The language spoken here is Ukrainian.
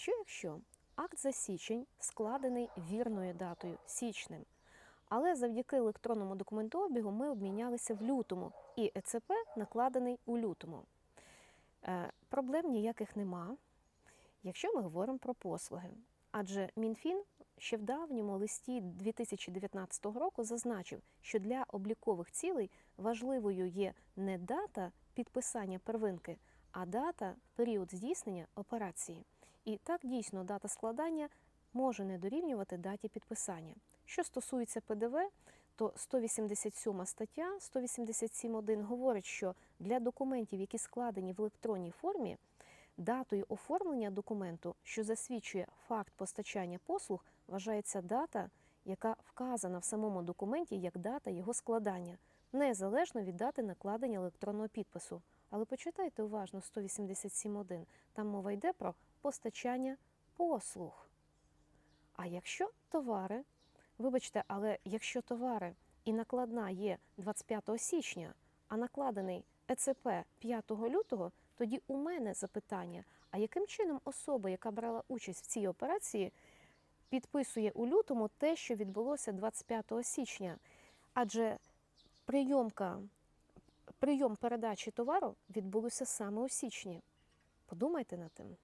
що якщо акт за січень складений вірною датою січнем, але завдяки електронному документообігу ми обмінялися в лютому, і ЕЦП накладений у лютому. Е, Проблем ніяких нема, якщо ми говоримо про послуги. Адже МінФін ще в давньому листі 2019 року зазначив, що для облікових цілей важливою є не дата підписання первинки, а дата період здійснення операції. І так дійсно дата складання може не дорівнювати даті підписання. Що стосується ПДВ, то 187 стаття 187.1 говорить, що для документів, які складені в електронній формі, датою оформлення документу, що засвідчує факт постачання послуг, вважається дата, яка вказана в самому документі як дата його складання, незалежно від дати накладення електронного підпису. Але почитайте уважно 187.1. Там мова йде про постачання послуг. А якщо товари, вибачте, але якщо товари і накладна є 25 січня, а накладений ЕЦП 5 лютого, тоді у мене запитання: а яким чином особа, яка брала участь в цій операції, підписує у лютому те, що відбулося 25 січня? Адже прийомка, прийом передачі товару відбулося саме у січні. Подумайте над тим.